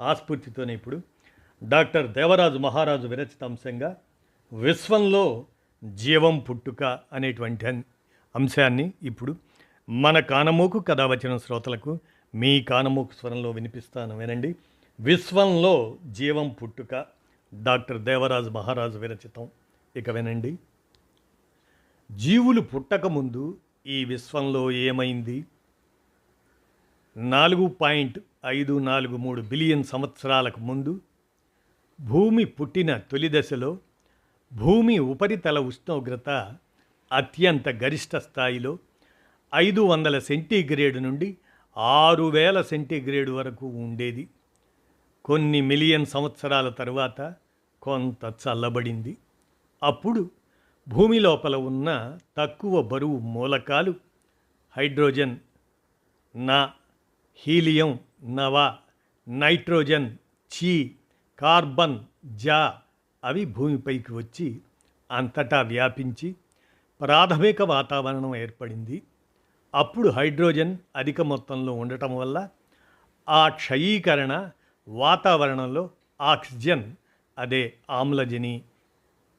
ఆస్ఫూర్తితోనే ఇప్పుడు డాక్టర్ దేవరాజు మహారాజు విరచిత అంశంగా విశ్వంలో జీవం పుట్టుక అనేటువంటి అంశాన్ని ఇప్పుడు మన కానమూకు కథ వచ్చిన శ్రోతలకు మీ కానమూకు స్వరంలో వినిపిస్తాను వినండి. విశ్వంలో జీవం పుట్టుక డాక్టర్ దేవరాజు మహారాజు విరచితం. ఇక వినండి. జీవులు పుట్టకముందు ఈ విశ్వంలో ఏమైంది? నాలుగు పాయింట్ ఐదు నాలుగు మూడు బిలియన్ సంవత్సరాలకు ముందు భూమి పుట్టిన తొలి దశలో భూమి ఉపరితల ఉష్ణోగ్రత అత్యంత గరిష్ట స్థాయిలో ఐదు వందల సెంటీగ్రేడ్ నుండి ఆరు వేల సెంటీగ్రేడ్ వరకు ఉండేది. కొన్ని మిలియన్ సంవత్సరాల తర్వాత కొంత చల్లబడింది. అప్పుడు భూమి లోపల ఉన్న తక్కువ బరువు మూలకాలు హైడ్రోజన్ నా హీలియం నవ నైట్రోజన్ చి కార్బన్ జా అవి భూమిపైకి వచ్చి అంతటా వ్యాపించి ప్రాథమిక వాతావరణం ఏర్పడింది. అప్పుడు హైడ్రోజన్ అధిక మొత్తంలో ఉండటం వల్ల ఆ క్షయీకరణ వాతావరణంలో ఆక్సిజన్ అదే ఆమ్లజని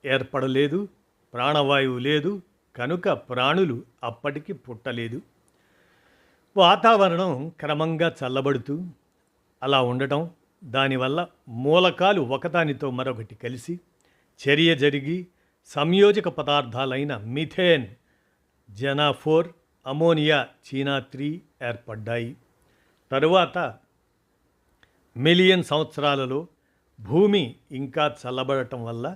ఏర్పడలేదు ప్రాణవాయువు లేదు కనుక ప్రాణులు అప్పటికి పుట్టలేదు. వాతావరణం క్రమంగా చల్లబడుతూ అలా ఉండటం దానివల్ల మూలకాలు ఒకదానితో మరొకటి కలిసి చర్య జరిగి సంయోజక పదార్థాలైన మిథేన్ జనాఫోర్ అమోనియా చీనా త్రీ ఏర్పడ్డాయి. తరువాత మిలియన్ సంవత్సరాలలో భూమి ఇంకా చల్లబడటం వల్ల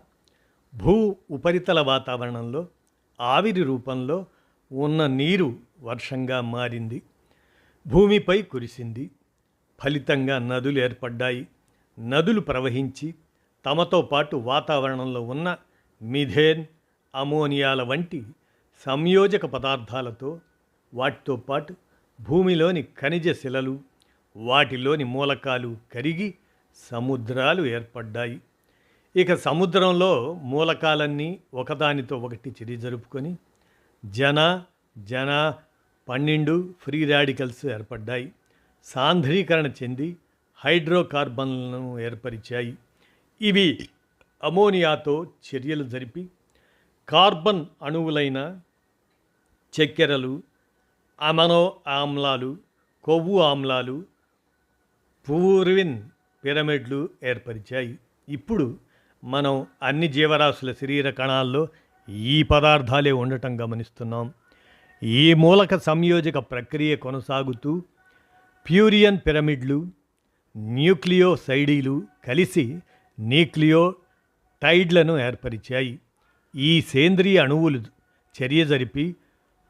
భూ ఉపరితల వాతావరణంలో ఆవిరి రూపంలో ఉన్న నీరు వర్షంగా మారింది. భూమిపై కురిసింది. ఫలితంగా నదులు ఏర్పడ్డాయి. నదులు ప్రవహించి తమతో పాటు వాతావరణంలో ఉన్న మిథేన్ అమోనియాల వంటి సంయోజక పదార్థాలతో వాటితో పాటు భూమిలోని ఖనిజ శిలలు వాటిలోని మూలకాలు కరిగి సముద్రాలు ఏర్పడ్డాయి. ఇక సముద్రంలో మూలకాలన్నీ ఒకదానితో ఒకటి చిరి జరుపుకొని జన జన పన్నెండు ఫ్రీ రాడికల్స్ ఏర్పడ్డాయి. సాంద్రీకరణ చెంది హైడ్రోకార్బన్లను ఏర్పరిచాయి. ఇవి అమోనియాతో చర్యలు జరిపి కార్బన్ అణువులైన చక్కెరలు అమనో ఆమ్లాలు కొవ్వు ఆమ్లాలు పూర్విన్ పిరమిడ్లు ఏర్పరిచాయి. ఇప్పుడు మనం అన్ని జీవరాశుల శరీర కణాల్లో ఈ పదార్థాలే ఉండటం గమనిస్తున్నాం. ఈ మూలక సంయోజక ప్రక్రియ కొనసాగుతూ ప్యూరియన్ పిరమిడ్లు న్యూక్లియోసైడీలు కలిసి న్యూక్లియో టైడ్లను ఏర్పరిచాయి. ఈ సేంద్రియ అణువులు చర్య జరిపి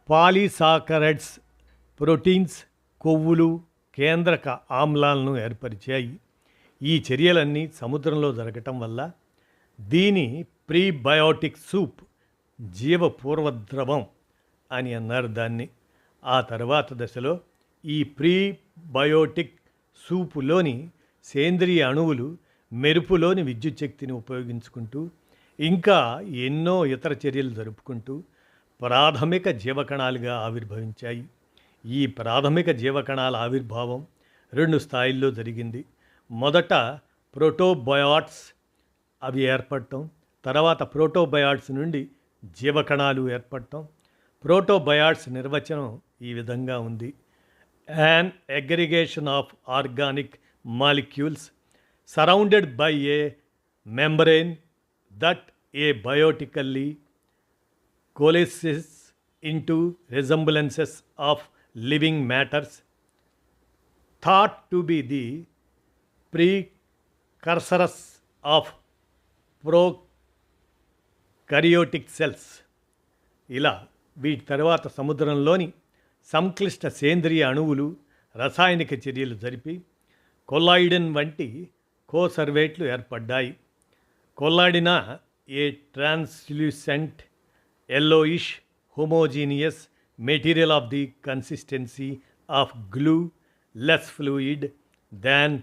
పాలిసాకరైడ్స్ ప్రోటీన్స్ కొవ్వులు కేంద్రక ఆమ్లాలను ఏర్పరిచాయి. ఈ చర్యలన్నీ సముద్రంలో జరగటం వల్ల దీని ప్రీబయోటిక్ సూప్ జీవపూర్వద్రవం అని అన్నారు దాన్ని. ఆ తర్వాత దశలో ఈ ప్రీబయోటిక్ సూపులోని సేంద్రియ అణువులు మెరుపులోని విద్యుత్ శక్తిని ఉపయోగించుకుంటూ ఇంకా ఎన్నో ఇతర చర్యలు జరుపుకుంటూ ప్రాథమిక జీవకణాలుగా ఆవిర్భవించాయి. ఈ ప్రాథమిక జీవకణాల ఆవిర్భావం రెండు స్థాయిల్లో జరిగింది. మొదట ప్రోటోబయాట్స్ అవి ఏర్పడటం తర్వాత ప్రోటోబయాట్స్ నుండి జీవకణాలు ఏర్పడటం ప్రోటోబయాట్స్ నిర్వచనం ఈ విధంగా ఉంది. An aggregation of organic molecules surrounded by a membrane that abiotically coalesces into resemblances of living matters thought to be the precursors of prokaryotic cells ఇలా వీటి తర్వాత సముద్రంలోని సంక్లిష్ట సేంద్రియ అణువులు రసాయనిక చర్యలు జరిపి కొల్లాయిడన్ వంటి కోసర్వేట్లు ఏర్పడ్డాయి. కొల్లాడిన a translucent yellowish homogeneous material of the consistency of glue less fluid than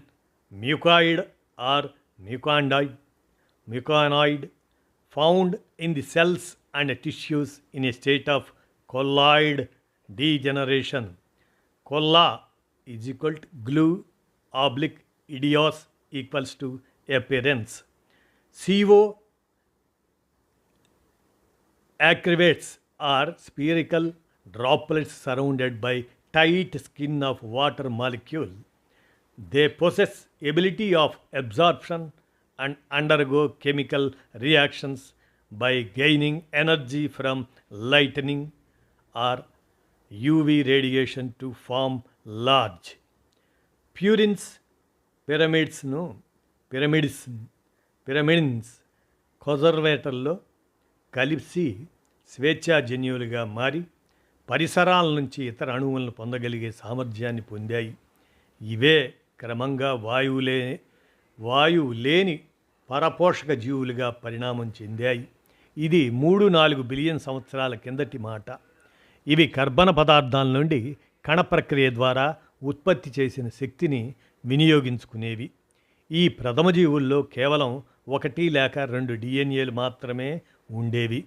mucoid or mucinoid. Mucinoid found in the cells and tissues in a state of colloid degeneration. Colla is equal to glue oblique idios equals to appearance. CO activates are spherical droplets surrounded by tight skin of water molecule. They possess ability of absorption and undergo chemical reactions by gaining energy from lightning or UV radiation to form large. Purines పిరమిడ్స్ను pyramids pyramids కొజర్వేటర్లో కలిసి స్వేచ్ఛాజన్యువులుగా మారి పరిసరాల నుంచి ఇతర అణువులను పొందగలిగే సామర్థ్యాన్ని పొందాయి ఇవే క్రమంగా వాయువులే వాయువు లేని పరపోషక జీవులుగా పరిణామం చెందాయి ఇది మూడు నాలుగు బిలియన్ సంవత్సరాల కిందటి మాట. ఇవి కర్బన పదార్థాల నుండి కణ ప్రక్రియ ద్వారా ఉత్పత్తి చేసిన శక్తిని వినియోగించుకునేవి. ఈ ప్రథమ జీవుల్లో కేవలం ఒకటి లేక రెండు డిఎన్ఏలు మాత్రమే ఉండేవి.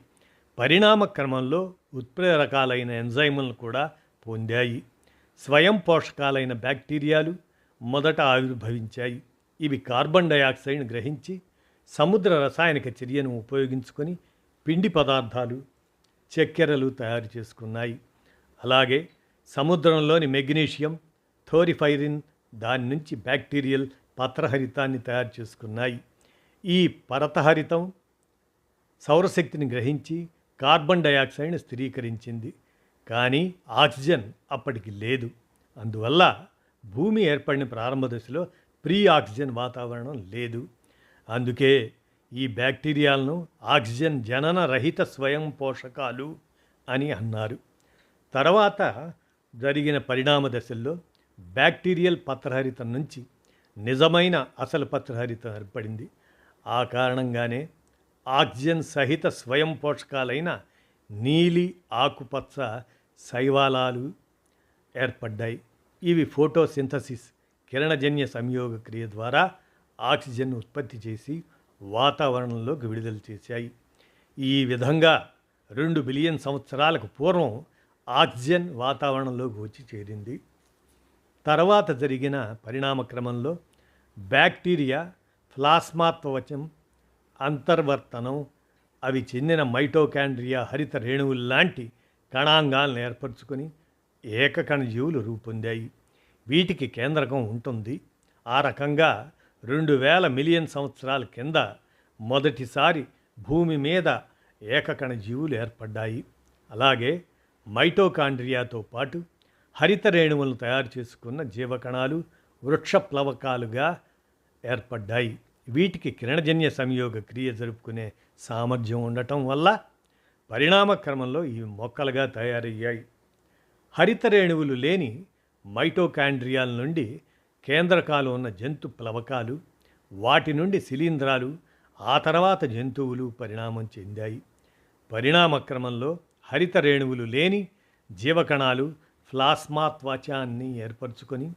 పరిణామ క్రమంలో ఉత్ప్రేరకాలైన ఎంజైములను కూడా పొందాయి. స్వయం పోషకాలైన బ్యాక్టీరియాలు మొదట ఆవిర్భవించాయి. ఇవి కార్బన్ డయాక్సైడ్ను గ్రహించి సముద్ర రసాయనిక చర్యను ఉపయోగించుకొని పిండి పదార్థాలు చక్కెరలు తయారు చేసుకున్నాయి. అలాగే సముద్రంలోని మెగ్నీషియం థోరిఫైరిన్ దాని నుంచి బ్యాక్టీరియల్ పత్రహరితాన్ని తయారు చేసుకున్నాయి. ఈ పరతహరితం సౌరశక్తిని గ్రహించి కార్బన్ డయాక్సైడ్ను స్థిరీకరించింది. కానీ ఆక్సిజన్ అప్పటికి లేదు. అందువల్ల భూమి ఏర్పడిన ప్రారంభ దశలో ప్రీ ఆక్సిజన్ వాతావరణం లేదు. అందుకే ఈ బ్యాక్టీరియాలను ఆక్సిజన్ జనన రహిత స్వయం పోషకాలు అని అన్నారు. తర్వాత జరిగిన పరిణామ దశల్లో బ్యాక్టీరియల్ పత్రహరితం నుంచి నిజమైన అసలు పత్రహరితం ఏర్పడింది. ఆ కారణంగానే ఆక్సిజన్ సహిత స్వయం పోషకాలైన నీలి ఆకుపచ్చ శైవాలాలు ఏర్పడ్డాయి. ఇవి ఫోటోసింథసిస్ కిరణజన్య సంయోగ క్రియ ద్వారా ఆక్సిజన్ ఉత్పత్తి చేసి వాతావరణంలోకి విడుదల చేశాయి. ఈ విధంగా రెండు బిలియన్ సంవత్సరాలకు పూర్వం ఆక్సిజన్ వాతావరణంలోకి వచ్చి చేరింది. తర్వాత జరిగిన పరిణామ క్రమంలో బ్యాక్టీరియా ప్లాస్మాత్వచం అంతర్వర్తనం అవి చెందిన మైటోకాండ్రియా హరిత రేణువులు లాంటి కణాంగాలను ఏర్పరచుకొని ఏకకణజీవులు రూపొందాయి. వీటికి కేంద్రకం ఉంటుంది. ఆ రకంగా రెండు వేల మిలియన్ సంవత్సరాల కింద మొదటిసారి భూమి మీద ఏకకణ జీవులు ఏర్పడ్డాయి. అలాగే మైటోకాండ్రియాతో పాటు హరిత రేణువులను తయారు చేసుకున్న జీవకణాలు వృక్ష ప్లవకాలుగా ఏర్పడ్డాయి. వీటికి కిరణజన్య సంయోగ క్రియ జరుపుకునే సామర్థ్యం ఉండటం వల్ల పరిణామ క్రమంలో ఇవి మొక్కలుగా తయారయ్యాయి. హరిత రేణువులు లేని మైటోకాండ్రియాల నుండి కేంద్రకాలు ఉన్న జంతు ప్లవకాలు వాటి నుండి శిలీంధ్రాలు ఆ తర్వాత జంతువులు పరిణామం చెందాయి. పరిణామ క్రమంలో హరిత రేణువులు లేని జీవకణాలు ప్లాస్మా త్వచాన్ని ఏర్పరచుకొని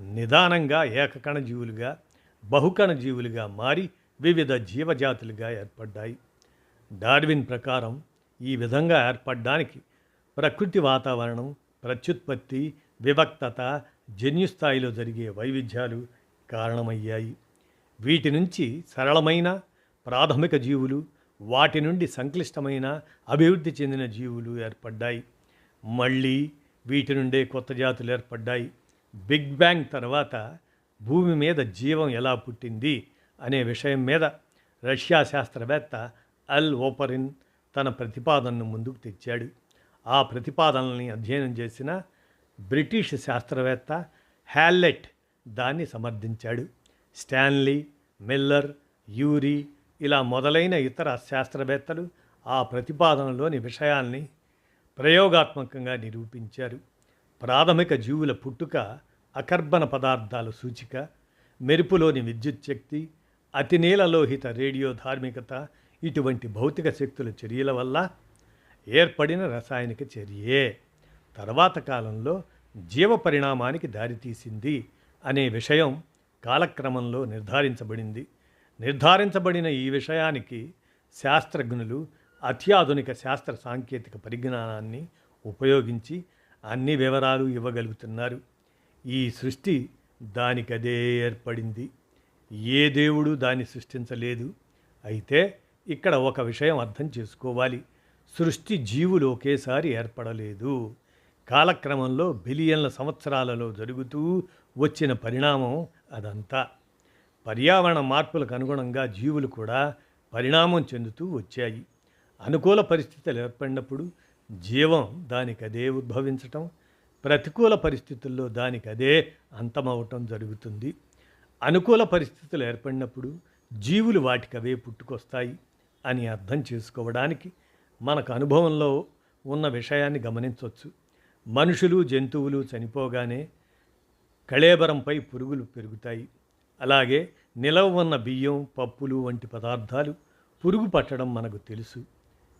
నిదానంగా ఏకకణ జీవులుగా బహుకణ జీవులుగా మారి వివిధ జీవజాతులుగా ఏర్పడ్డాయి. డార్విన్ ప్రకారం ఈ విధంగా ఏర్పడడానికి ప్రకృతి వాతావరణం ప్రత్యుత్పత్తి వివక్తత జన్యుస్థాయిలో జరిగే వైవిధ్యాలు కారణమయ్యాయి. వీటి నుంచి సరళమైన ప్రాథమిక జీవులు వాటి నుండి సంక్లిష్టమైన అభివృద్ధి చెందిన జీవులు ఏర్పడ్డాయి. మళ్ళీ వీటి నుండే కొత్త జాతులు ఏర్పడ్డాయి. బిగ్ బ్యాంగ్ తర్వాత భూమి మీద జీవం ఎలా పుట్టింది అనే విషయం మీద రష్యా శాస్త్రవేత్త అల్ ఓపరిన్ తన ప్రతిపాదనను ముందుకు తెచ్చాడు. ఆ ప్రతిపాదనల్ని అధ్యయనం చేసిన బ్రిటిష్ శాస్త్రవేత్త హ్యాల్లెట్ దాన్ని సమర్థించాడు. స్టాన్లీ మిల్లర్ యూరీ ఇలా మొదలైన ఇతర శాస్త్రవేత్తలు ఆ ప్రతిపాదనలోని విషయాల్ని ప్రయోగాత్మకంగా నిరూపించారు. ప్రాథమిక జీవుల పుట్టుక అకర్బన పదార్థాల సూచిక మెరుపులోని విద్యుత్ శక్తి అతినీలలోహిత రేడియో ధార్మికత ఇటువంటి భౌతిక శక్తుల చర్యల వల్ల ఏర్పడిన రసాయనిక చర్యే. తర్వాత కాలంలో జీవ పరిణామానికి దారితీసింది అనే విషయం కాలక్రమంలో నిర్ధారించబడింది. నిర్ధారించబడిన ఈ విషయానికి శాస్త్రజ్ఞులు అత్యాధునిక శాస్త్ర సాంకేతిక పరిజ్ఞానాన్ని ఉపయోగించి అన్ని వివరాలు ఇవ్వగలుగుతున్నారు. ఈ సృష్టి దానికదే ఏర్పడింది. ఏ దేవుడు దాన్ని సృష్టించలేదు? అయితే ఇక్కడ ఒక విషయం అర్థం చేసుకోవాలి. సృష్టి జీవులు ఒకేసారి ఏర్పడలేదు. కాలక్రమంలో బిలియన్ల సంవత్సరాలలో జరుగుతూ వచ్చిన పరిణామం అదంతా. పర్యావరణ మార్పులకు అనుగుణంగా జీవులు కూడా పరిణామం చెందుతూ వచ్చాయి. అనుకూల పరిస్థితులు ఏర్పడినప్పుడు జీవం దానికదే ఉద్భవించటం ప్రతికూల పరిస్థితుల్లో దానికి అదే అంతమవటం జరుగుతుంది. అనుకూల పరిస్థితులు ఏర్పడినప్పుడు జీవులు వాటికవే పుట్టుకొస్తాయి అని అర్థం చేసుకోవడానికి మనకు అనుభవంలో ఉన్న విషయాన్ని గమనించవచ్చు. మనుషులు జంతువులు చనిపోగానే కళేబరంపై పురుగులు పెరుగుతాయి. అలాగే నిలవ ఉన్న బియ్యం పప్పులు వంటి పదార్థాలు పురుగు పట్టడం మనకు తెలుసు.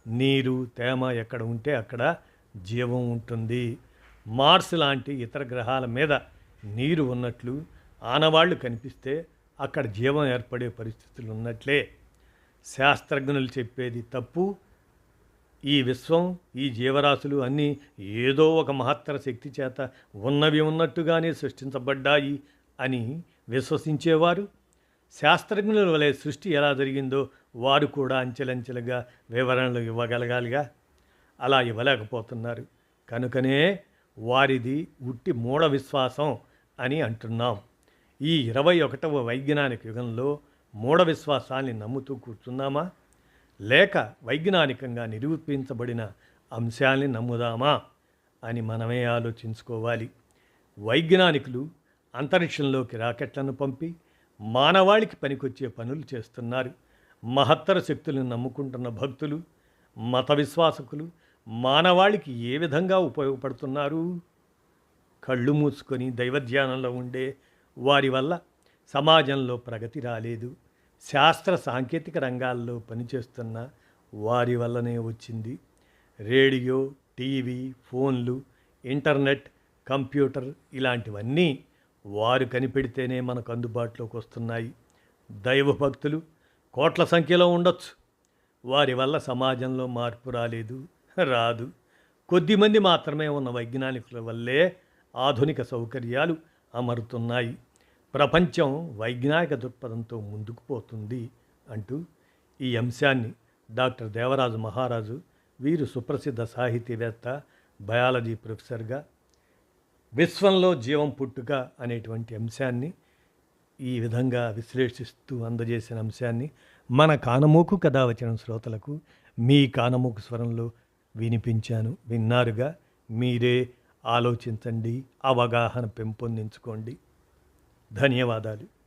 నీరు తేమ ఎక్కడ ఉంటే అక్కడ జీవం ఉంటుంది. మార్స్ లాంటి ఇతర గ్రహాల మీద నీరు ఉన్నట్లు ఆనవాళ్ళు కనిపిస్తే అక్కడ జీవం ఏర్పడే పరిస్థితులు ఉన్నట్లే శాస్త్రజ్ఞులు చెప్పేది తప్పు ఈ విశ్వం ఈ జీవరాశులు అన్నీ ఏదో ఒక మహత్తర శక్తి చేత ఉన్నవి ఉన్నట్టుగానే సృష్టించబడ్డాయి అని విశ్వసించేవారు. శాస్త్రజ్ఞుల వలె సృష్టి ఎలా జరిగిందో వారు కూడా అంచెలంచెలుగా వివరణలు ఇవ్వగలగాలిగా. అలా ఇవ్వలేకపోతున్నారు. కనుకనే వారిది ఉట్టి మూఢ విశ్వాసం అని అంటున్నాం. ఈ ఇరవై ఒకటవ వైజ్ఞానిక యుగంలో మూఢ విశ్వాసాన్ని నమ్ముతూ కూర్చున్నామా? లేక వైజ్ఞానికంగా నిరూపించబడిన అంశాల్ని నమ్ముదామా అని మనమే ఆలోచించుకోవాలి. వైజ్ఞానికులు అంతరిక్షంలోకి రాకెట్లను పంపి మానవాళికి పనికొచ్చే పనులు చేస్తున్నారు. మహత్తర శక్తులను నమ్ముకుంటున్న భక్తులు మత విశ్వాసకులు మానవాళికి ఏ విధంగా ఉపయోగపడుతున్నారు? కళ్ళు మూసుకొని దైవధ్యానంలో ఉండే వారి వల్ల సమాజంలో ప్రగతి రాలేదు. శాస్త్ర సాంకేతిక రంగాల్లో పనిచేస్తున్న వారి వల్లనే వచ్చింది. రేడియో టీవీ ఫోన్లు ఇంటర్నెట్ కంప్యూటర్ ఇలాంటివన్నీ వారు కనిపెడితేనే మనకు అందుబాటులోకి వస్తున్నాయి. దైవభక్తులు కోట్ల సంఖ్యలో ఉండొచ్చు. వారి వల్ల సమాజంలో మార్పు రాలేదు రాదు. కొద్దిమంది మాత్రమే ఉన్న వైజ్ఞానికుల వల్లే ఆధునిక సౌకర్యాలు అమరుతున్నాయి. ప్రపంచం వైజ్ఞానిక దృక్పథంతో ముందుకు పోతుంది అంటూ ఈ అంశాన్ని డాక్టర్ దేవరాజు మహారాజు వీరు సుప్రసిద్ధ సాహితీవేత్త బయాలజీ ప్రొఫెసర్గా విశ్వంలో జీవం పుట్టుక అనేటువంటి అంశాన్ని ఈ విధంగా విశ్లేషిస్తూ అందజేసిన అంశాన్ని మన కానమూకు కథ వచ్చిన శ్రోతలకు మీ కానమూకు స్వరంలో వినిపించాను. విన్నారుగా మీరే ఆలోచించండి అవగాహన పెంపొందించుకోండి. ధన్యవాదాలు.